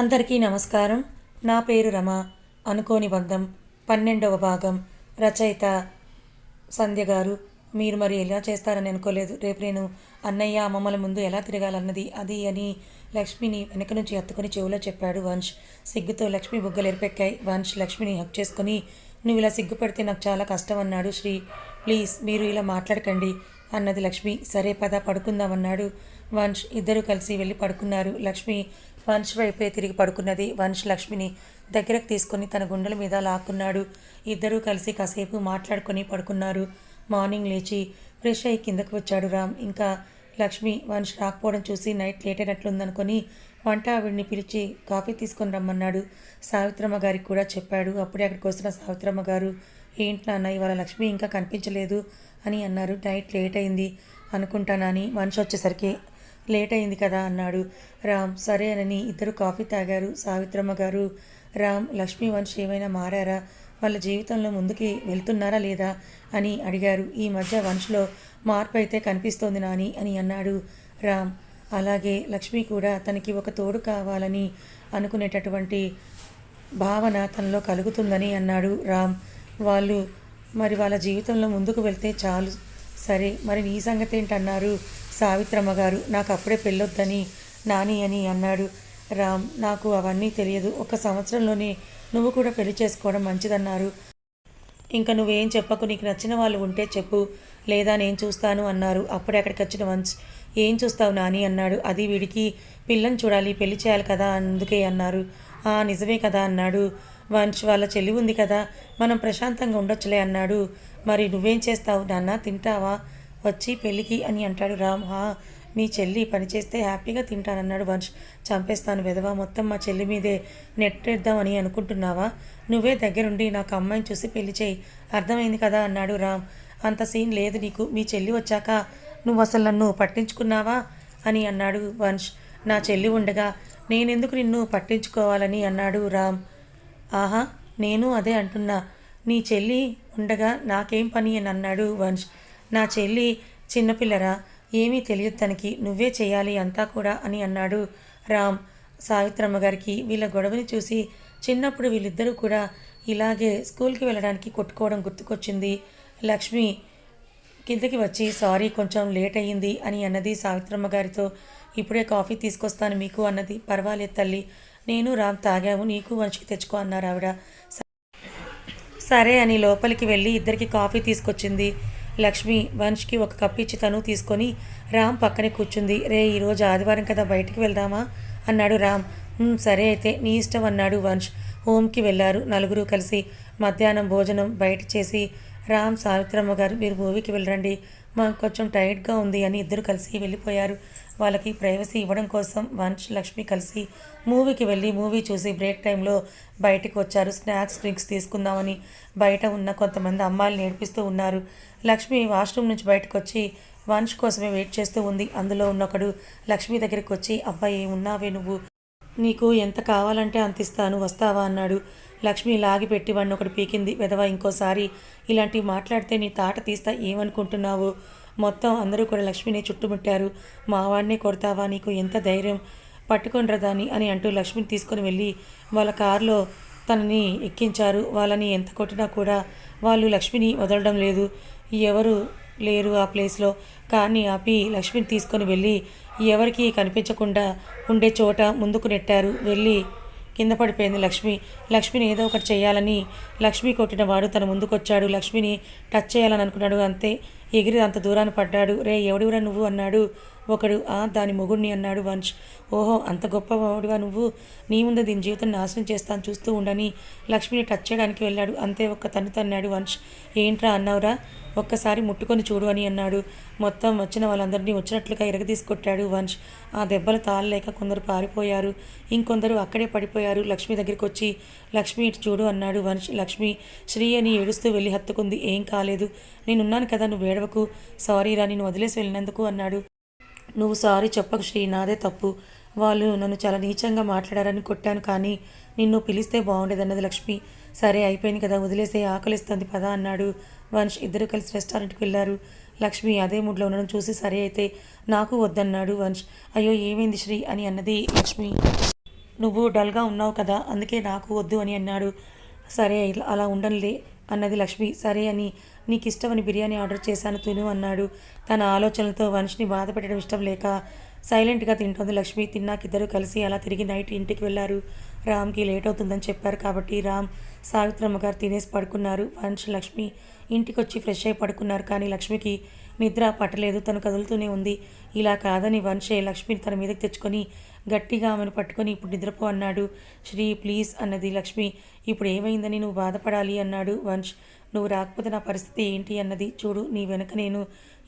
అందరికీ నమస్కారం. నా పేరు రమ. అనుకోని బంధం. పన్నెండవ భాగం. రచయిత సంధ్య గారు. మీరు మరి ఎలా చేస్తారని అనుకోలేదు. రేపు నేను అన్నయ్య అమ్మమ్మల ముందు ఎలా తిరగాలన్నది అది అని లక్ష్మిని వెనక నుంచి ఎత్తుకొని చెవులో చెప్పాడు వంశ్. సిగ్గుతో లక్ష్మి బుగ్గలు ఎరిపెక్కాయి. వంశ్ లక్ష్మిని హక్ చేసుకుని నువ్వు ఇలా సిగ్గుపడితే నాకు చాలా కష్టం అన్నాడు శ్రీ. ప్లీజ్ మీరు ఇలా మాట్లాడకండి అన్నది లక్ష్మి. సరే పద పడుకుందామన్నాడు వంశ్. ఇద్దరు కలిసి వెళ్ళి పడుకున్నారు. లక్ష్మి వంశ్ వైపే తిరిగి పడుకున్నది. వంశ్ లక్ష్మిని దగ్గరకు తీసుకొని తన గుండెల మీద లాక్కున్నాడు. ఇద్దరూ కలిసి కాసేపు మాట్లాడుకొని పడుకున్నారు. మార్నింగ్ లేచి ఫ్రెష్ అయ్యి కిందకు వచ్చాడు రామ్. ఇంకా లక్ష్మి వంశ్ రాకపోవడం చూసి నైట్ లేట్ అయినట్లుందనుకొని వంట ఆవిడ్ని పిలిచి కాఫీ తీసుకొని రమ్మన్నాడు. సావిత్రమ్మ గారికి కూడా చెప్పాడు. అప్పుడే అక్కడికి వస్తున్న సావిత్రమ్మ గారు ఏంటి నాన్న ఇవాళ లక్ష్మి ఇంకా కనిపించలేదు అని అన్నారు. నైట్ లేట్ అయింది అనుకుంటానని మనిషి వచ్చేసరికి లేట్ అయింది కదా అన్నాడు. రామ్ సరేనని ఇద్దరు కాఫీ తాగారు. సావిత్రమ్మ గారు రామ్ లక్ష్మీ వంశ్ ఏమైనా మారారా? వాళ్ళ జీవితంలో ముందుకి వెళ్తున్నారా లేదా? అని అడిగారు. ఈ మధ్య వంశ్లో మార్పు అయితే కనిపిస్తోంది నాని అని అన్నాడు రామ్. అలాగే లక్ష్మి కూడా తనకి ఒక తోడు కావాలని అనుకునేటటువంటి భావన తనలో కలుగుతుందని అన్నాడు రామ్. వాళ్ళు మరి వాళ్ళ జీవితంలో ముందుకు వెళ్తే చాలు. సరే మరి నీ సంగతి ఏంటన్నారు సావిత్రమ్మ గారు నాకు అప్పుడే పెళ్ళొద్దని నాని అని అన్నాడు. రామ్ నాకు అవన్నీ తెలియదు. ఒక సంవత్సరంలోనే నువ్వు కూడా పెళ్ళి చేసుకోవడం మంచిదన్నారు. ఇంకా నువ్వేం చెప్పకు నీకు నచ్చిన వాళ్ళు ఉంటే చెప్పు. లేదా నేను చూస్తాను అన్నారు. అప్పుడే అక్కడికి వచ్చిన వంశ్ ఏం చూస్తావు నాని అన్నాడు. అది వీడికి పిల్లని చూడాలి పెళ్ళి చేయాలి కదా అందుకే అన్నారు. ఆ నిజమే కదా అన్నాడు. వంశ్ వాళ్ళ చెల్లి ఉంది కదా. మనం ప్రశాంతంగా ఉండొచ్చులే అన్నాడు. మరి నువ్వేం చేస్తావు? నాన్న తింటావా? వచ్చి పెళ్ళికి అని అంటాడు రామ్. హా మీ చెల్లి పనిచేస్తే హ్యాపీగా తింటానన్నాడు వంశ్. చంపేస్తాను విధవా మొత్తం మా చెల్లి మీదే నెట్టేద్దామని అనుకుంటున్నావా? నువ్వే దగ్గరుండి నాకు అమ్మాయిని చూసి పెళ్ళి చేయి. అర్థమైంది కదా అన్నాడు రామ్. అంత సీన్ లేదు నీకు. మీ చెల్లి వచ్చాక నువ్వు అసలు నన్ను పట్టించుకున్నావా? అని అన్నాడు వంశ్. నా చెల్లి ఉండగా నేనెందుకు నిన్ను పట్టించుకోవాలని? అన్నాడు రామ్. ఆహా నేను అదే అంటున్నా. నీ చెల్లి ఉండగా నాకేం పని? అని అన్నాడు వంశ్. నా చెల్లి చిన్నపిల్లరా ఏమీ తెలియదు తనకి నువ్వే చేయాలి అంతా కూడా అని అన్నాడు రామ్. సావిత్రమ్మ గారికి వీళ్ళ గొడవని చూసి చిన్నప్పుడు వీళ్ళిద్దరూ కూడా ఇలాగే స్కూల్కి వెళ్ళడానికి కొట్టుకోవడం గుర్తుకొచ్చింది. లక్ష్మి కిందకి వచ్చి సారీ కొంచెం లేట్ అయ్యింది అని అన్నది సావిత్రమ్మ గారితో. ఇప్పుడే కాఫీ తీసుకొస్తాను మీకు అన్నది. పర్వాలేదు తల్లి నేను రామ్ తాగాము నీకు వంశకి తెచ్చుకో అన్నారు ఆవిడ. సరే అని లోపలికి వెళ్ళి ఇద్దరికి కాఫీ తీసుకొచ్చింది. లక్ష్మి వంశ్కి ఒక కప్ ఇచ్చి తను తీసుకొని రామ్ పక్కనే కూర్చుంది. రే ఈరోజు ఆదివారం కదా బయటికి వెళ్దామా? అన్నాడు రామ్. సరే అయితే నీ ఇష్టం అన్నాడు వంశ్ హోమ్కి వెళ్ళారు నలుగురు కలిసి. మధ్యాహ్నం భోజనం బయట చేసి రామ్ సావిత్రమ్మ గారు మీరు మూవీకి వెళ్ళరండి మాకు కొంచెం టైట్గా ఉంది అని ఇద్దరు కలిసి వెళ్ళిపోయారు. వాళ్ళకి ప్రైవసీ ఇవ్వడం కోసం వంశ్ లక్ష్మి కలిసి మూవీకి వెళ్ళి మూవీ చూసి బ్రేక్ టైంలో బయటకు వచ్చారు. స్నాక్స్ డ్రింక్స్ తీసుకుందామని బయట ఉన్న కొంతమంది అమ్మాయిలు నేర్పిస్తూ ఉన్నారు. లక్ష్మి వాష్రూమ్ నుంచి బయటకు వచ్చి వంశ్ కోసమే వెయిట్ చేస్తూ ఉంది. అందులో ఉన్నొకడు లక్ష్మి దగ్గరికి వచ్చి అబ్బాయి ఉన్నావే నువ్వు? నీకు ఎంత కావాలంటే అంత ఇస్తాను వస్తావా? అన్నాడు. లక్ష్మి లాగిపెట్టి వాడిని ఒకటి పీకింది. విధవ ఇంకోసారి ఇలాంటివి మాట్లాడితే నీ తాట తీస్తా ఏమనుకుంటున్నావు? మొత్తం అందరూ కూడా లక్ష్మిని చుట్టుముట్టారు. మా వాడిని కొడతావా? నీకు ఎంత ధైర్యం? పట్టుకొని దాన్ని అని అంటూ లక్ష్మిని తీసుకొని వెళ్ళి వాళ్ళ కారులో తనని ఎక్కించారు. వాళ్ళని ఎంత కొట్టినా కూడా వాళ్ళు లక్ష్మిని వదలడం లేదు. ఎవరు లేరు ఆ ప్లేస్లో. కానీ ఆపి లక్ష్మిని తీసుకొని వెళ్ళి ఎవరికి కనిపించకుండా ఉండే చోట ముందుకు నెట్టారు. వెళ్ళి కింద పడిపోయింది లక్ష్మి. లక్ష్మిని ఏదో ఒకటి చేయాలని లక్ష్మి కొట్టిన వాడు తన ముందుకొచ్చాడు. లక్ష్మిని టచ్ చేయాలని అనుకున్నాడు. అంతే. ఎగిరి అంత దూరాన్ని పడ్డాడు. రే ఎవడివరా నువ్వు? అన్నాడు. ఒకడు ఆ దాని మొగుడిని అన్నాడు వంశ్. ఓహో అంత గొప్పవాడుగా నువ్వు? నీ ముందు దీని జీవితం నాశనం చేస్తాను చూస్తూ ఉండని లక్ష్మిని టచ్ చేయడానికి వెళ్ళాడు. అంతే ఒక్క తను తన్నాడు వంశ్. ఏంట్రా అన్నావురా? ఒక్కసారి ముట్టుకొని చూడు అని అన్నాడు. మొత్తం వచ్చిన వాళ్ళందరినీ వచ్చినట్లుగా ఎరగదీసుకొట్టాడు వంశ్. ఆ దెబ్బలు తాళలేక కొందరు పారిపోయారు. ఇంకొందరు అక్కడే పడిపోయారు. లక్ష్మి దగ్గరికి వచ్చి లక్ష్మి ఇటు చూడు అన్నాడు వంశ్. లక్ష్మి శ్రీ అని ఏడుస్తూ వెళ్ళి హత్తుకుంది. ఏం కాలేదు. నేనున్నాను కదా నువ్వు ఏడవకు సారీరా నేను వదిలేసి వెళ్ళినందుకు అన్నాడు. నువ్వు సారీ చెప్పకు శ్రీ నాదే తప్పు. వాళ్ళు నన్ను చాలా నీచంగా మాట్లాడారని కొట్టాను కానీ నిన్ను పిలిస్తే బాగుండేదన్నది లక్ష్మి. సరే అయిపోయింది కదా వదిలేసే ఆకలిస్తుంది పదా అన్నాడు. వంశ్ ఇద్దరు కలిసి రెస్టారెంట్కి వెళ్ళారు. లక్ష్మి అదే మూడ్లో ఉండడం చూసి సరే అయితే నాకు వద్దన్నాడు వంశ్ అయ్యో ఏమైంది శ్రీ అని అన్నది లక్ష్మి. నువ్వు డల్గా ఉన్నావు కదా అందుకే నాకు వద్దు అని అన్నాడు. సరే ఇలా అలా ఉండనులే అన్నది లక్ష్మి. సరే అని నీకు ఇష్టమని బిర్యానీ ఆర్డర్ చేశాను తిను అన్నాడు. తన ఆలోచనలతో వంశ్ని బాధ పెట్టడం ఇష్టం లేక సైలెంట్గా తింటోంది లక్ష్మి. తిన్నాక ఇద్దరు కలిసి అలా తిరిగి నైట్ ఇంటికి వెళ్ళారు. రామ్కి లేట్ అవుతుందని చెప్పారు కాబట్టి రామ్ సావిత్రమ్మ గారు తినేసి పడుకున్నారు. వంశ్ లక్ష్మి ఇంటికి వచ్చి ఫ్రెష్ అయి పడుకున్నారు. కానీ లక్ష్మికి నిద్ర పట్టలేదు. తను కదులుతూనే ఉంది. ఇలా కాదని వంశే లక్ష్మిని తన మీదకి తెచ్చుకొని గట్టిగా ఆమెను పట్టుకొని ఇప్పుడు నిద్రపో అన్నాడు. శ్రీ ప్లీజ్ అన్నది లక్ష్మి. ఇప్పుడు ఏమైందని నువ్వు బాధపడాలి అన్నాడు వంశ్. నువ్వు రాకపోతే నా పరిస్థితి ఏంటి అన్నది. చూడు నీ వెనక నేను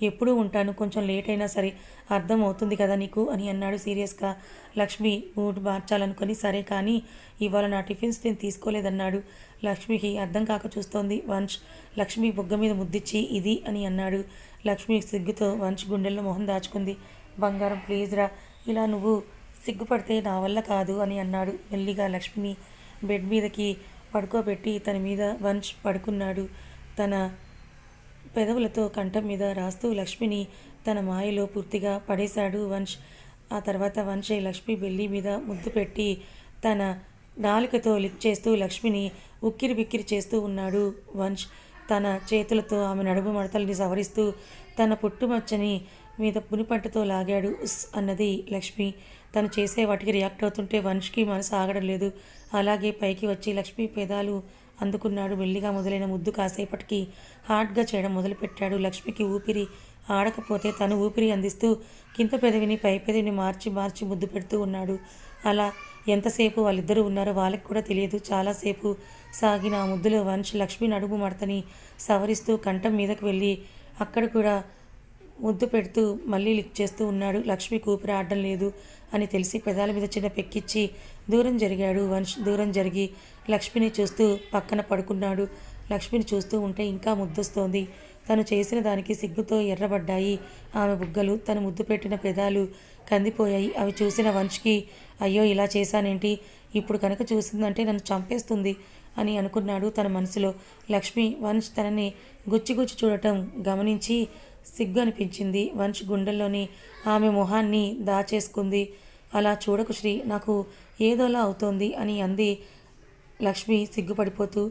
ఎప్పుడూ ఉంటాను. కొంచెం లేట్ అయినా సరే అర్థం అవుతుంది కదా నీకు అని అన్నాడు సీరియస్గా లక్ష్మి మూడ్ మార్చాలనుకొని సరే కానీ ఇవాళ నా టిఫిన్స్ నేను తీసుకోలేదన్నాడు. లక్ష్మికి అర్థం కాక చూస్తోంది వంశ్. లక్ష్మి బుగ్గ మీద ముద్దిచ్చి ఇది అని అన్నాడు. లక్ష్మి సిగ్గుతో వంశ్ గుండెల్లో మొహం దాచుకుంది. బంగారం ప్లీజ్ రా. ఇలా నువ్వు సిగ్గుపడితే నా వల్ల కాదు అని అన్నాడు. మెల్లిగా లక్ష్మిని బెడ్ మీదకి పడుకోబెట్టి తన మీద వంచ్ పడుకున్నాడు. తన పెదవులతో కంఠం మీద రాస్తూ లక్ష్మిని తన మాయలో పూర్తిగా పడేశాడు వంశ్ ఆ తర్వాత వంశే లక్ష్మి బెల్లి మీద ముద్దు పెట్టి తన నాలుకతో లిక్ చేస్తూ లక్ష్మిని ఉక్కిరి బిక్కిరి చేస్తూ ఉన్నాడు వంశ్ తన చేతులతో ఆమె నడుము మడతల్ని సవరిస్తూ తన పుట్టుమచ్చని మీద పునిపంటతో లాగాడు ఉస్ అన్నది లక్ష్మి. తను చేసే వాటికి రియాక్ట్ అవుతుంటే వంశ్కి మనసు ఆగడం లేదు. అలాగే పైకి వచ్చి లక్ష్మి పెదాలు అందుకున్నాడు. మెల్లిగా మొదలైన ముద్దు కాసేపటికి హార్డ్గా చేయడం మొదలుపెట్టాడు. లక్ష్మికి ఊపిరి ఆడకపోతే తను ఊపిరి అందిస్తూ కింద పెదవిని పై పెదవిని మార్చి మార్చి ముద్దు పెడుతూ ఉన్నాడు. అలా ఎంతసేపు వాళ్ళిద్దరూ ఉన్నారో వాళ్ళకి కూడా తెలియదు. చాలాసేపు సాగిన ఆ ముద్దులో వంశ్ లక్ష్మి నడుము మడతని సవరిస్తూ కంఠం మీదకు వెళ్ళి అక్కడ కూడా ముద్దు పెడుతూ మళ్ళీ లిక్ చేస్తూ ఉన్నాడు. లక్ష్మి కూపిరి ఆడడం లేదు అని తెలిసి పెదాల మీద చిన్న పెక్కిచ్చి దూరం జరిగాడు వంశ్ దూరం జరిగి లక్ష్మిని చూస్తూ పక్కన పడుకున్నాడు. లక్ష్మిని చూస్తూ ఉంటే ఇంకా ముద్దొస్తోంది. తను చేసిన దానికి సిగ్గుతో ఎర్రబడ్డాయి ఆమె బుగ్గలు. తను ముద్దు పెట్టిన పెదాలు కందిపోయాయి. అవి చూసిన వంశ్కి అయ్యో ఇలా చేశానేంటి? ఇప్పుడు కనుక చూసిందంటే నన్ను చంపేస్తుంది అని అనుకున్నాడు తన మనసులో. లక్ష్మి వంశ్ తనని గుచ్చి గుచ్చి చూడటం గమనించి సిగ్గు అనిపించింది వంశ్ గుండెల్లోని ఆమె మొహాన్ని దాచేసుకుంది. అలా చూడకు శ్రీ నాకు ఏదోలా అవుతోంది అని అంది లక్ష్మి సిగ్గుపడిపోతూ.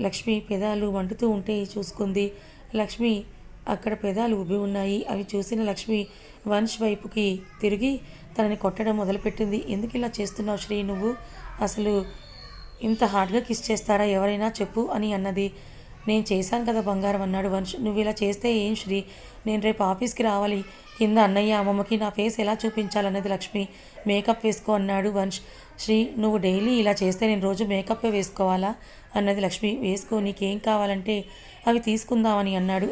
లక్ష్మి పెదాలు వండుతూ ఉంటే చూసుకుంది. లక్ష్మి అక్కడ పెదాలు ఉబ్బి ఉన్నాయి. అవి చూసిన లక్ష్మి వంశ్ వైపుకి తిరిగి తనని కొట్టడం మొదలుపెట్టింది. ఎందుకు ఇలా చేస్తున్నావు శ్రీ నువ్వు? అసలు ఇంత హార్డ్గా కిస్ చేస్తారా? ఎవరైనా చెప్పు అని అన్నది. నేను చేశాను కదా బంగారం అన్నాడు వంశ్ నువ్వు ఇలా చేస్తే ఏం శ్రీ? నేను రేపు ఆఫీస్కి రావాలి. కింద అన్నయ్య అమ్మమ్మకి నా ఫేస్ ఎలా చూపించాలన్నది లక్ష్మి. మేకప్ వేసుకో అన్నాడు వంశ్ శ్రీ నువ్వు డైలీ ఇలా చేస్తే నేను రోజు మేకప్ వేసుకోవాలా? అన్నది లక్ష్మి. వేసుకో నీకేం కావాలంటే అవి తీసుకుందామని అన్నాడు.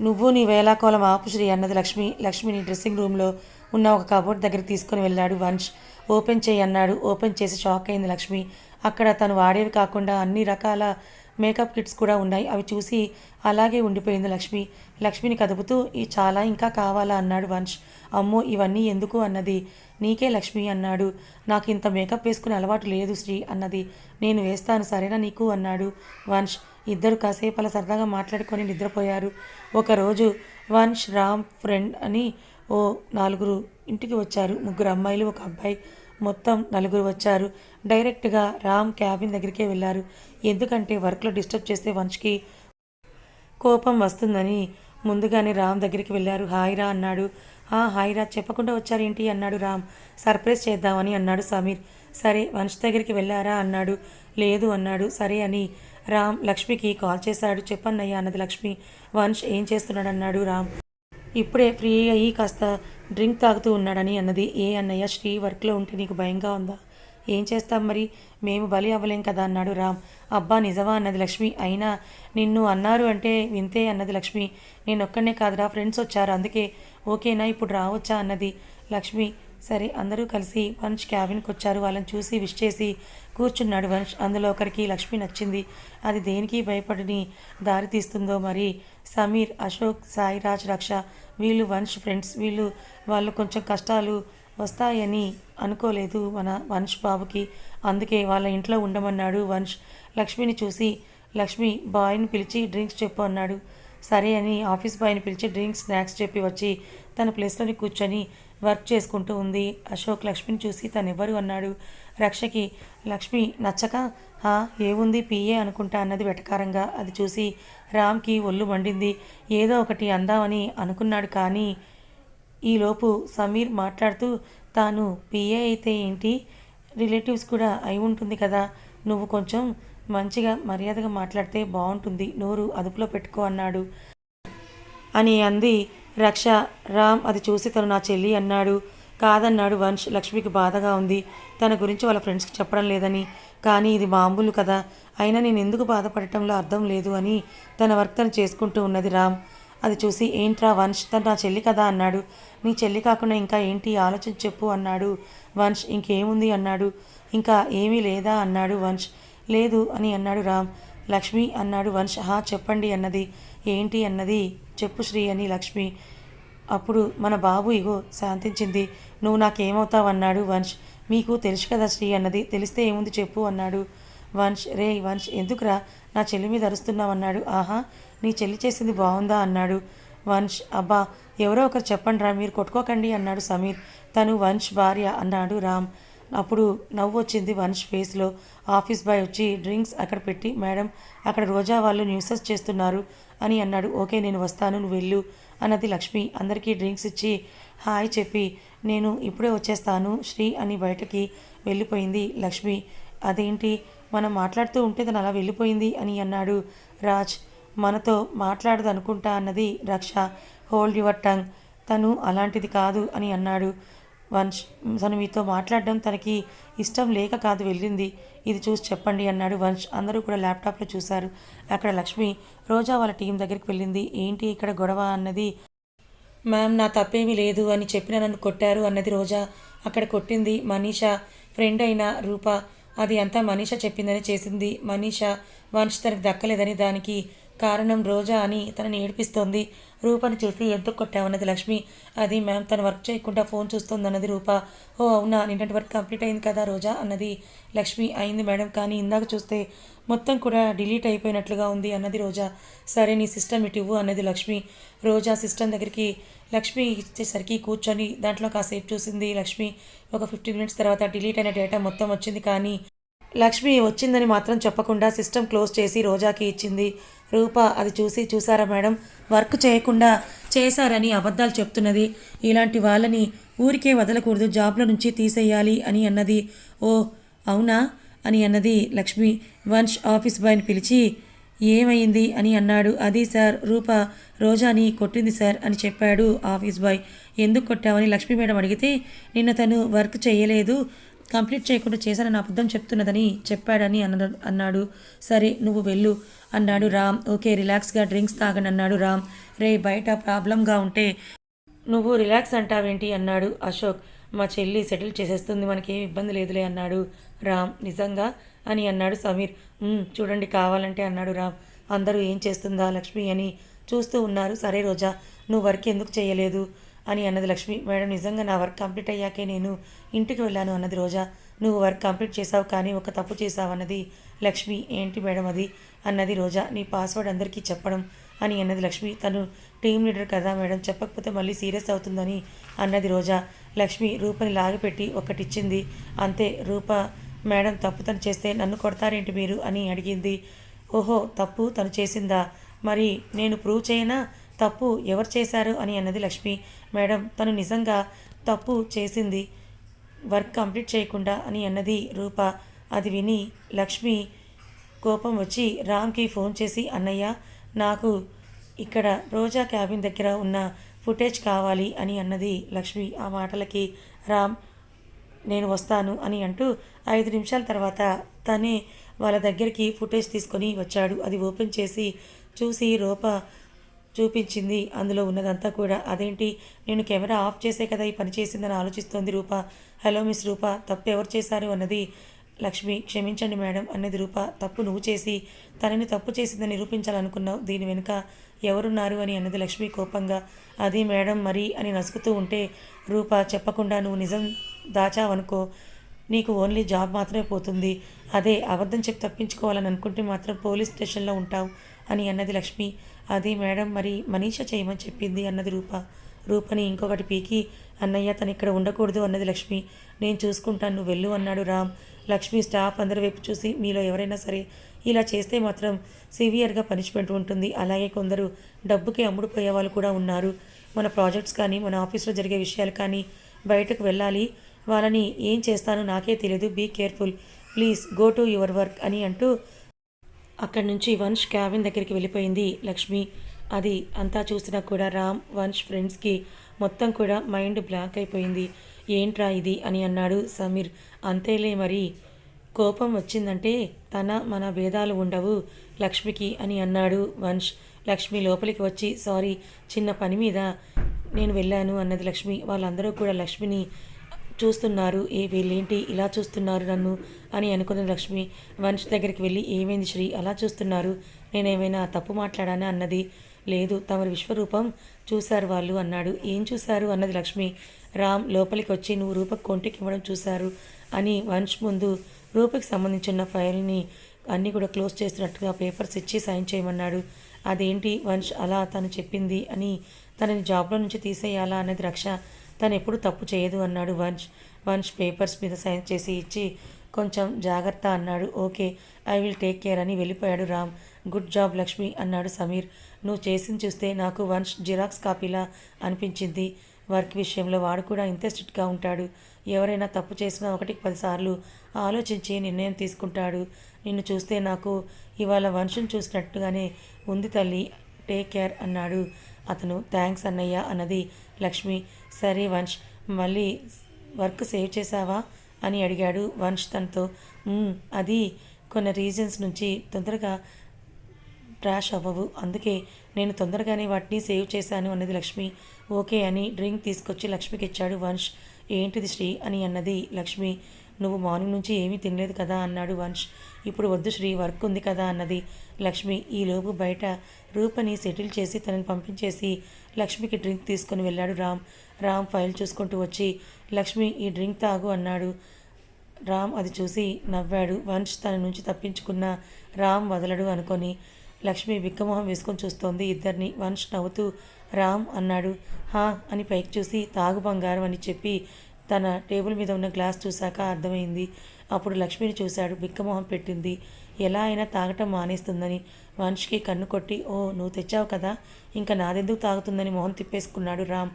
"నువ్వు- నీ వేలాకోలం ఆపు శ్రీ అన్నది లక్ష్మి. లక్ష్మిని డ్రెస్సింగ్ రూమ్లో ఉన్న ఒక కబోర్డ్ దగ్గర తీసుకుని వెళ్ళాడు వంశ్ ఓపెన్ చేయి అన్నాడు. ఓపెన్ చేసి షాక్ అయింది లక్ష్మి. అక్కడ తను వాడేవి కాకుండా అన్ని రకాల మేకప్ కిట్స్ కూడా ఉన్నాయి. అవి చూసి అలాగే ఉండిపోయింది లక్ష్మి. లక్ష్మిని కదుపుతూ ఈ చాలా ఇంకా కావాలా? అన్నాడు వంశ్. అమ్మో ఇవన్నీ ఎందుకు? అన్నది. నీకే లక్ష్మి అన్నాడు. నాకు ఇంత మేకప్ వేసుకునే అలవాటు లేదు శ్రీ అన్నది. నేను వేస్తాను సరేనా నీకు? అన్నాడు వంశ్. ఇద్దరు కాసేపు అలా సరదాగా మాట్లాడుకొని నిద్రపోయారు. ఒకరోజు వంశ్ రామ్ ఫ్రెండ్ అని ఓ నలుగురు ఇంటికి వచ్చారు. ముగ్గురు అమ్మాయిలు ఒక అబ్బాయి. మొత్తం నలుగురు వచ్చారు. డైరెక్ట్గా రామ్ క్యాబిన్ దగ్గరికే వెళ్ళారు. ఎందుకంటే వర్క్లో డిస్టర్బ్ చేస్తే వంశ్కి కోపం వస్తుందని ముందుగానే రామ్ దగ్గరికి వెళ్ళారు. హాయిరా అన్నాడు. ఆ హాయిరా చెప్పకుండా వచ్చారేంటి? అన్నాడు రామ్. సర్ప్రైజ్ చేద్దామని అన్నాడు సమీర్. సరే వంశ్ దగ్గరికి వెళ్ళారా? అన్నాడు. లేదు అన్నాడు. సరే అని రామ్ లక్ష్మికి కాల్ చేశాడు. చెప్పన్నయ్యా అన్నది లక్ష్మి. వంశ్ ఏం చేస్తున్నాడు అన్నాడు రామ్. ఇప్పుడే ఫ్రీ అయ్యి కాస్త డ్రింక్ తాగుతూ ఉన్నాడని అన్నది. ఏ అన్నయ్య? శ్రీ వర్క్లో ఉంటే నీకు భయంగా ఉందా? ఏం చేస్తాం మరి? మేము బలి అవ్వలేం కదా అన్నాడు రామ్. అబ్బా నిజమా అన్నది లక్ష్మి. అయినా నిన్ను అన్నారు అంటే వింతే అన్నది లక్ష్మి. నేను ఒక్కనే కాదురా ఫ్రెండ్స్ వచ్చారు. అందుకే ఓకేనా ఇప్పుడు రావచ్చా అన్నది లక్ష్మి. సరే అందరూ కలిసి వంశ్ క్యాబిన్కి వచ్చారు. వాళ్ళని చూసి విష్ చేసి కూర్చున్నాడు వంశ్ అందులో ఒకరికి లక్ష్మి నచ్చింది. అది దేనికి భయపడిని దారి తీస్తుందో మరి సమీర్ అశోక్ సాయిరాజ్ రక్ష. వీళ్ళు వంశ్ ఫ్రెండ్స్. వీళ్ళు వాళ్ళు కొంచెం కష్టాలు వస్తాయని అనుకోలేదు మన వంశ్ బాబుకి. అందుకే వాళ్ళ ఇంట్లో ఉండమన్నాడు వంశ్ లక్ష్మిని చూసి లక్ష్మి బాయ్ని పిలిచి డ్రింక్స్ చెప్పు అన్నాడు. సరే అని ఆఫీస్ బాయ్ని పిలిచి డ్రింక్స్ స్నాక్స్ చెప్పి వచ్చి తన ప్లేస్లోని కూర్చొని వర్క్ చేసుకుంటూ ఉంది. అశోక్ లక్ష్మిని చూసి తనెవ్వరు అన్నాడు. రక్షకి లక్ష్మి నచ్చక "హా, ఏముంది పిఏ అనుకుంటా అన్నది వెటకారంగా. అది చూసి రామ్కి ఒళ్ళు మండింది. ఏదో ఒకటి అందామని అనుకున్నాడు కానీ ఈలోపు సమీర్ మాట్లాడుతూ తాను పిఏ అయితే ఏంటి? రిలేటివ్స్ కూడా అయి ఉంటుంది కదా. నువ్వు కొంచెం మంచిగా మర్యాదగా మాట్లాడితే బాగుంటుంది నోరు అదుపులో పెట్టుకో అన్నాడు. అని అంది రక్ష రామ్ అది చూసి తను నా చెల్లి అన్నాడు. కాదన్నాడు వంశ్ లక్ష్మికి బాధగా ఉంది. తన గురించి వాళ్ళ ఫ్రెండ్స్కి చెప్పడం లేదని. కానీ ఇది మామూలు కదా. అయినా నేను ఎందుకు బాధపడటంలో అర్థం లేదు అని తన వర్క్ తను చేసుకుంటూ ఉన్నది రామ్. అది చూసి ఏంట్రా వంశ్ తను నా చెల్లి కదా అన్నాడు. నీ చెల్లి కాకుండా ఇంకా ఏంటి? ఆలోచన చెప్పు అన్నాడు వంశ్. ఇంకేముంది అన్నాడు. ఇంకా ఏమీ లేదా అన్నాడు వంశ్. లేదు అని అన్నాడు రామ్. లక్ష్మి అన్నాడు వంశ్. హా చెప్పండి అన్నది. ఏంటి అన్నది. చెప్పు శ్రీ అని లక్ష్మి. అప్పుడు మన బాబు ఇగో శాంతించింది. నువ్వు నాకేమవుతావన్నాడు వంశ్. మీకు తెలుసు కదా శ్రీ అన్నది. తెలిస్తే ఏముంది చెప్పు అన్నాడు వంశ్. రే వంశ్ ఎందుకురా నా చెల్లి మీద అరుస్తున్నావన్నాడు ఆహా నీ చెల్లి చేసింది బాగుందా అన్నాడు వంశ్. అబ్బా ఎవరో ఒకరు చెప్పండి రా మీరు కొట్టుకోకండి అన్నాడు సమీర్. తను వంశ్ భార్య అన్నాడు రామ్. అప్పుడు నవ్వు వచ్చింది వంశ్ ఫేస్లో ఆఫీస్ బాయ్ వచ్చి డ్రింక్స్ అక్కడ పెట్టి మేడం అక్కడ రోజా వాళ్ళు న్యూసెస్ చేస్తున్నారు అని అన్నాడు. ఓకే నేను వస్తాను నువ్వు వెళ్ళు అన్నది లక్ష్మి. అందరికీ డ్రింక్స్ ఇచ్చి హాయ్ చెప్పి నేను ఇప్పుడే వచ్చేస్తాను శ్రీ అని బయటకి వెళ్ళిపోయింది లక్ష్మి. అదేంటి? మనం మాట్లాడుతూ ఉంటే తను అలా వెళ్ళిపోయింది అని అన్నాడు రాజ్. మనతో మాట్లాడదనుకుంటా అన్నది రక్ష. హోల్డ్ యువర్ టంగ్ తను అలాంటిది కాదు అని అన్నాడు. వంశ్ తను మీతో మాట్లాడడం తనకి ఇష్టం లేక కాదు వెళ్ళింది. ఇది చూసి చెప్పండి అన్నాడు వంశ్ అందరూ కూడా ల్యాప్టాప్లో చూశారు. అక్కడ లక్ష్మి రోజా వాళ్ళ టీం దగ్గరికి వెళ్ళింది. ఏంటి ఇక్కడ గొడవ అన్నది? మ్యామ్ నా తప్పేమీ లేదు అని చెప్పిన నన్ను కొట్టారు అన్నది రోజా. అక్కడ కొట్టింది మనీషా ఫ్రెండ్ అయిన రూప. అది అంతా మనీషా చెప్పిందని చేసింది. మనీషా వంశ్ తనకు దక్కలేదని దానికి కారణం రోజా అని తనని ఏడిపిస్తోంది. రూపని చూసి ఎందుకు కొట్టావన్నది లక్ష్మి. అది మ్యామ్ తను వర్క్ చేయకుండా ఫోన్ చూస్తుంది అన్నది రూప. ఓ అవునా నిన్నటి వర్క్ కంప్లీట్ అయింది కదా రోజా అన్నది లక్ష్మి. అయింది మేడం కానీ ఇందాక చూస్తే మొత్తం కూడా డిలీట్ అయిపోయినట్లుగా ఉంది అన్నది రోజా. సరే నీ సిస్టమ్ ఇటు ఇవ్వు అన్నది లక్ష్మి. రోజా సిస్టమ్ దగ్గరికి లక్ష్మి ఇచ్చేసరికి కూర్చొని దాంట్లో కాసేపు చూసింది లక్ష్మి. ఒక ఫిఫ్టీన్ మినిట్స్ తర్వాత డిలీట్ అయిన డేటా మొత్తం వచ్చింది కానీ లక్ష్మి వచ్చిందని మాత్రం చెప్పకుండా సిస్టమ్ క్లోజ్ చేసి రోజాకి ఇచ్చింది. రూప అది చూసి చూసారా మేడం? వర్క్ చేయకుండా చేశారని అబద్ధాలు చెప్తున్నది. ఇలాంటి వాళ్ళని ఊరికే వదలకూడదు జాబ్లో నుంచి తీసేయాలి అని అన్నది. ఓ అవునా? అని అన్నది లక్ష్మి. వంశ్ ఆఫీస్ బాయ్ని పిలిచి ఏమైంది? అని అన్నాడు. అది సార్ రూప రోజాని కొట్టింది సార్ అని చెప్పాడు ఆఫీస్ బాయ్. ఎందుకు కొట్టావని లక్ష్మీ మేడం అడిగితే నిన్న తను వర్క్ చేయలేదు. కంప్లీట్ చేయకుండా చేశానని అబద్ధం చెప్తున్నదని చెప్పాడని అన్న అన్నాడు. సరే నువ్వు వెళ్ళు అన్నాడు రామ్. ఓకే రిలాక్స్గా డ్రింక్స్ తాగని అన్నాడు రామ్. రే బయట ప్రాబ్లంగా ఉంటే నువ్వు రిలాక్స్ అంటావేంటి? అన్నాడు అశోక్. మా చెల్లి సెటిల్ చేసేస్తుంది మనకేం ఇబ్బంది లేదులే అన్నాడు రామ్. నిజంగా? అని అన్నాడు సమీర్. చూడండి కావాలంటే అన్నాడు రామ్. అందరూ ఏం చేస్తుందా లక్ష్మి అని చూస్తూ ఉన్నారు. సరే రోజా నువ్వు వర్క్ ఎందుకు చేయలేదు? అని అన్నది లక్ష్మి. మేడం నిజంగా నా వర్క్ కంప్లీట్ అయ్యాకే నేను ఇంటికి వెళ్ళాను అన్నది రోజా. నువ్వు వర్క్ కంప్లీట్ చేసావు కానీ ఒక తప్పు చేసావు అన్నది లక్ష్మి. ఏంటి మేడం అది? అన్నది రోజా. నీ పాస్వర్డ్ అందరికీ చెప్పడం అని అన్నది లక్ష్మి. తను టీం లీడర్ కదా మేడం. చెప్పకపోతే మళ్ళీ సీరియస్ అవుతుందని అన్నది రోజా. లక్ష్మి రూపని లాగిపెట్టి ఒకటిచ్చింది అంతే రూప మేడం తప్పు తను చేస్తే నన్ను కొడతారేంటి మీరు? అని అడిగింది. ఓహో తప్పు తను చేసిందా? మరి నేను ప్రూవ్ చేయనా? తప్పు ఎవరు చేశారు అని అన్నది లక్ష్మి. మేడం తను నిజంగా తప్పు చేసింది. వర్క్ కంప్లీట్ చేయకుండా అని అన్నది రూప. అది విని లక్ష్మి కోపం వచ్చి రామ్కి ఫోన్ చేసి అన్నయ్య నాకు ఇక్కడ రోజా క్యాబిన్ దగ్గర ఉన్న ఫుటేజ్ కావాలి అని అన్నది లక్ష్మి. ఆ మాటలకి రామ్ నేను వస్తాను అని అంటూ ఐదు నిమిషాల తర్వాత తనే వాళ్ళ దగ్గరికి ఫుటేజ్ తీసుకొని వచ్చాడు. అది ఓపెన్ చేసి చూసి రూప చూపించింది. అందులో ఉన్నదంతా కూడా అదేంటి? నేను కెమెరా ఆఫ్ చేసే కదా ఈ పని చేసిందని ఆలోచిస్తోంది రూప. హలో మిస్ రూప తప్పు ఎవరు చేశారు అన్నది లక్ష్మి. క్షమించండి మేడం అన్నది రూప. తప్పు నువ్వు చేసి తనని తప్పు చేసిందని నిరూపించాలనుకున్నావు. దీని వెనుక ఎవరున్నారు అని అన్నది లక్ష్మి కోపంగా. అది మేడం మరి అని నసుకుతూ ఉంటే రూప చెప్పకుండా నువ్వు నిజం దాచావనుకో నీకు ఓన్లీ జాబ్ మాత్రమే పోతుంది. అదే అబద్ధం చెప్పి తప్పించుకోవాలని అనుకుంటే మాత్రం పోలీస్ స్టేషన్లో ఉంటావు అని అన్నది లక్ష్మి. అది మేడం మరి మనీష చేయమని చెప్పింది అన్నది రూప. రూపని ఇంకొకటి పీకి అన్నయ్య తను ఇక్కడ ఉండకూడదు అన్నది లక్ష్మి. నేను చూసుకుంటాను నువ్వు వెళ్ళు అన్నాడు రామ్. లక్ష్మి స్టాఫ్ అందరి వైపు చూసి మీలో ఎవరైనా సరే ఇలా చేస్తే మాత్రం సివియర్గా పనిష్మెంట్ ఉంటుంది. అలాగే కొందరు డబ్బుకి అమ్ముడుపోయే వాళ్ళు కూడా ఉన్నారు. మన ప్రాజెక్ట్స్ కానీ మన ఆఫీస్లో జరిగే విషయాలు కానీ బయటకు వెళ్ళాలి. వాళ్ళని ఏం చేస్తానో నాకే తెలియదు be careful. Please go to your work అని అంటూ అక్కడి నుంచి వంశ్ క్యాబిన్ దగ్గరికి వెళ్ళిపోయింది. లక్ష్మి అది అంతా చూసినా కూడా రామ్ వంశ్ ఫ్రెండ్స్కి మొత్తం కూడా మైండ్ బ్లాక్ అయిపోయింది. ఏంట్రా ఇది? అని అన్నాడు సమీర్. అంతేలే మరి కోపం వచ్చిందంటే తన మన భేదాలు ఉండవు లక్ష్మికి అని అన్నాడు వంశ్ లక్ష్మి లోపలికి వచ్చి సారీ చిన్న పని మీద నేను వెళ్ళాను అన్నది లక్ష్మి. వాళ్ళందరూ కూడా లక్ష్మిని చూస్తున్నారు. ఏ వీళ్ళేంటి ఇలా చూస్తున్నారు నన్ను అని అనుకున్న లక్ష్మి వంశ్ దగ్గరికి వెళ్ళి ఏమైంది శ్రీ? అలా చూస్తున్నారు. నేనేమైనా తప్పు మాట్లాడానా అన్నది? లేదు తమరి విశ్వరూపం చూశారు వాళ్ళు అన్నాడు. ఏం చూశారు? అన్నది లక్ష్మి. రామ్ లోపలికి వచ్చి నువ్వు రూపకు కొంటికి ఇవ్వడం చూశారు అని వంశ్ ముందు రూపకి సంబంధించిన ఫైల్ని అన్నీ కూడా క్లోజ్ చేస్తున్నట్టుగా పేపర్స్ ఇచ్చి సైన్ చేయమన్నాడు. అదేంటి వంశ్ అలా తను చెప్పింది అని తనని జాబ్లో నుంచి తీసేయాలా అన్నది రక్ష తను ఎప్పుడు తప్పు చేయదు అన్నాడు వంశ్. వంశ్ పేపర్స్ మీద సైన్ చేసి ఇచ్చి కొంచెం జాగ్రత్త అన్నాడు. Okay I will take care అని వెళ్ళిపోయాడు రామ్. గుడ్ జాబ్ లక్ష్మి అన్నాడు సమీర్. నువ్వు చేసింది చూస్తే నాకు వంశ్ జిరాక్స్ కాపీలా అనిపించింది. వర్క్ విషయంలో వాడు కూడా ఇంతే స్ట్రిక్ట్గా ఉంటాడు. ఎవరైనా తప్పు చేసినా ఒకటికి పదిసార్లు ఆలోచించి నిర్ణయం తీసుకుంటాడు. నిన్ను చూస్తే నాకు ఇవాళ వంశం చూసినట్టుగానే ఉంది తల్లి టేక్ కేర్ అన్నాడు. అతను థ్యాంక్స్ అన్నయ్య అన్నది లక్ష్మి. సరే వంశ్ మళ్ళీ వర్క్ సేవ్ చేసావా అని అడిగాడు వంశ్ తనతో. అది కొన్ని రీజన్స్ నుంచి తొందరగా ట్రాష్ అవ్వవు. అందుకే నేను తొందరగానే వాటిని సేవ్ చేశాను అన్నది లక్ష్మి. ఓకే అని డ్రింక్ తీసుకొచ్చి లక్ష్మికి ఇచ్చాడు వంశ్. ఏంటిది శ్రీ అని అన్నది లక్ష్మి. నువ్వు మార్నింగ్ నుంచి ఏమీ తినలేదు కదా అన్నాడు వంశ్. ఇప్పుడు వద్దు శ్రీ వర్క్ ఉంది కదా అన్నది. లక్ష్మి ఈలోపు బయట రూపని సెటిల్ చేసి తనని పంపించేసి లక్ష్మికి డ్రింక్ తీసుకొని వెళ్ళాడు రామ్. రామ్ ఫైల్ చూసుకుంటూ వచ్చి లక్ష్మి ఈ డ్రింక్ తాగు అన్నాడు. రామ్ అది చూసి నవ్వాడు. వంశ్ తన నుంచి తప్పించుకున్న రామ్ వదలడు అనుకొని లక్ష్మి బిక్కమొహం వేసుకొని చూస్తోంది ఇద్దరిని. వంశ్ నవ్వుతూ రామ్ అన్నాడు హా అని పైకి చూసి తాగు బంగారం అని చెప్పి తన టేబుల్ మీద ఉన్న గ్లాస్ చూశాక అర్థమైంది. అప్పుడు లక్ష్మిని చూశాడు. బిక్కమొహం పెట్టింది. ఎలా అయినా తాగటం మానేస్తుందని మనిషికి కన్ను కొట్టి ఓ నువ్వు తెచ్చావు కదా? ఇంకా నాదెందుకు తాగుతుందని మొహం తిప్పేసుకున్నాడు రామ్.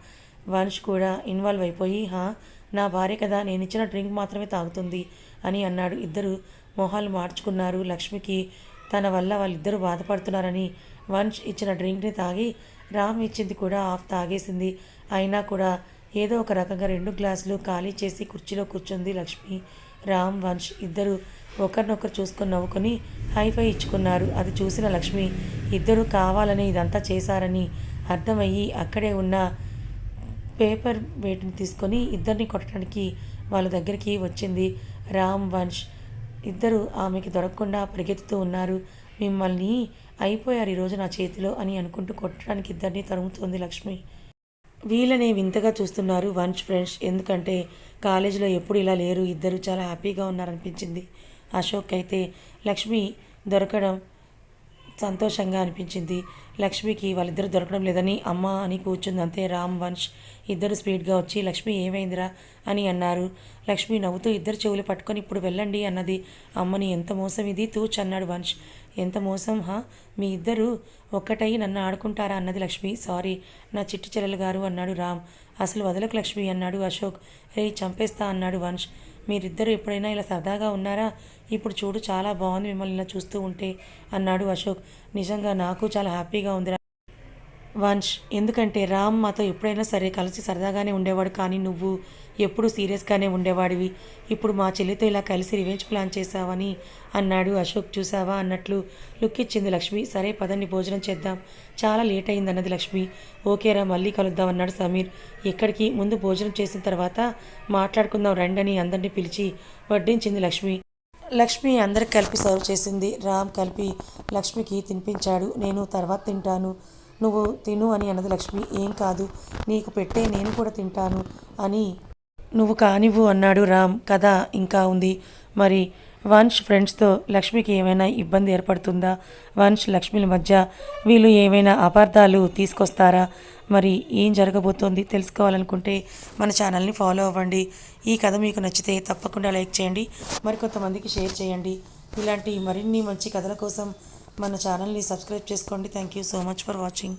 వంశ్ కూడా ఇన్వాల్వ్ అయిపోయి హా నా భార్య కదా నేను ఇచ్చిన డ్రింక్ మాత్రమే తాగుతుంది అని అన్నాడు. ఇద్దరు మొహాలు మార్చుకున్నారు. లక్ష్మికి తన వల్ల వాళ్ళిద్దరూ బాధపడుతున్నారని వంశ్ ఇచ్చిన డ్రింక్ని తాగి రామ్ ఇచ్చింది కూడా ఆఫ్ తాగేసింది. అయినా కూడా ఏదో ఒక రకంగా రెండు గ్లాసులు ఖాళీ చేసి కుర్చీలో కూర్చుంది లక్ష్మి. రామ్ వంశ్ ఇద్దరు ఒకరినొకరు చూసుకొని నవ్వుకొని హైఫై ఇచ్చుకున్నారు. అది చూసిన లక్ష్మి ఇద్దరు కావాలని ఇదంతా చేశారని అర్థమయ్యి అక్కడే ఉన్న పేపర్ వేటిని తీసుకొని ఇద్దరిని కొట్టడానికి వాళ్ళ దగ్గరికి వచ్చింది. రామ్ వంశ్ ఇద్దరు ఆమెకి దొరకకుండా పరిగెత్తుతూ ఉన్నారు. మిమ్మల్ని అయిపోయారు ఈరోజు నా చేతిలో అని అనుకుంటూ కొట్టడానికి ఇద్దరిని తరుముతోంది లక్ష్మి. వీళ్ళని వింతగా చూస్తున్నారు వంశ్ ఫ్రెండ్స్. ఎందుకంటే కాలేజీలో ఎప్పుడు ఇలా లేరు ఇద్దరు చాలా హ్యాపీగా ఉన్నారనిపించింది. అశోక్ అయితే లక్ష్మి దొరకడం సంతోషంగా అనిపించింది. లక్ష్మికి వాళ్ళిద్దరు దొరకడం లేదని అమ్మ అని కూర్చుంది. అంతే రామ్ వంశ్ ఇద్దరు స్పీడ్గా వచ్చి లక్ష్మి ఏమైందిరా అని అన్నారు. లక్ష్మి నవ్వుతూ ఇద్దరు చెవులు పట్టుకొని ఇప్పుడు వెళ్ళండి అన్నది. అమ్మని ఎంత మోసం ఇది? తూచ్ అన్నాడు వంశ్ ఎంత మోసం హా? మీ ఇద్దరు ఒక్కటై నన్ను ఆడుకుంటారా అన్నది లక్ష్మి. సారీ నా చిట్టి చెల్లెలు గారు అన్నాడు రామ్. అసలు వదలకు లక్ష్మి అన్నాడు అశోక్. రే చంపేస్తా అన్నాడు వంశ్ మీరిద్దరు ఎప్పుడైనా ఇలా సరదాగా ఉన్నారా? ఇప్పుడు చూడు చాలా బాగుంది మిమ్మల్ని ఇలా చూస్తూ ఉంటే అన్నాడు అశోక్. నిజంగా నాకు చాలా హ్యాపీగా ఉందిరా. వంశ్ ఎందుకంటే రామ్ మాతో ఎప్పుడైనా సరే కలిసి సరదాగానే ఉండేవాడు. కానీ నువ్వు ఎప్పుడు సీరియస్గానే ఉండేవాడివి. ఇప్పుడు మా చెల్లితో ఇలా కలిసి రివెంజ్ ప్లాన్ చేశావని అన్నాడు అశోక్. చూసావా అన్నట్లు లుక్ ఇచ్చింది లక్ష్మి. సరే పదండి భోజనం చేద్దాం. చాలా లేట్ అయింది అన్నది లక్ష్మి ఓకేరా మళ్ళీ కలుద్దాం అన్నాడు సమీర్. ఎక్కడికి? ముందు భోజనం చేసిన తర్వాత మాట్లాడుకుందాం రండని అందరినీ పిలిచి వడ్డించింది లక్ష్మి. లక్ష్మి అందరికి కలిపి సర్వ్ చేసింది. రామ్ కలిపి లక్ష్మికి తినిపించాడు. నేను తర్వాత తింటాను. నువ్వు తిను అని అన్నది లక్ష్మి. ఏం కాదు నీకు పెట్టే నేను కూడా తింటాను అని నువ్వు కానివ్వు అన్నాడు రామ్. కథ ఇంకా ఉంది. మరి వంశ్ ఫ్రెండ్స్తో లక్ష్మికి ఏమైనా ఇబ్బంది ఏర్పడుతుందా? వంశ్ లక్ష్మిల మధ్య వీళ్ళు ఏమైనా అపార్థాలు తీసుకొస్తారా? మరి ఏం జరగబోతోంది తెలుసుకోవాలనుకుంటే మన ఛానల్ని ఫాలో అవ్వండి. ఈ కథ మీకు నచ్చితే తప్పకుండా లైక్ చేయండి. మరికొంతమందికి షేర్ చేయండి. ఇలాంటి మరిన్ని మంచి కథల కోసం మన ఛానల్ని సబ్స్క్రైబ్ చేసుకోండి. Thank you so much for watching.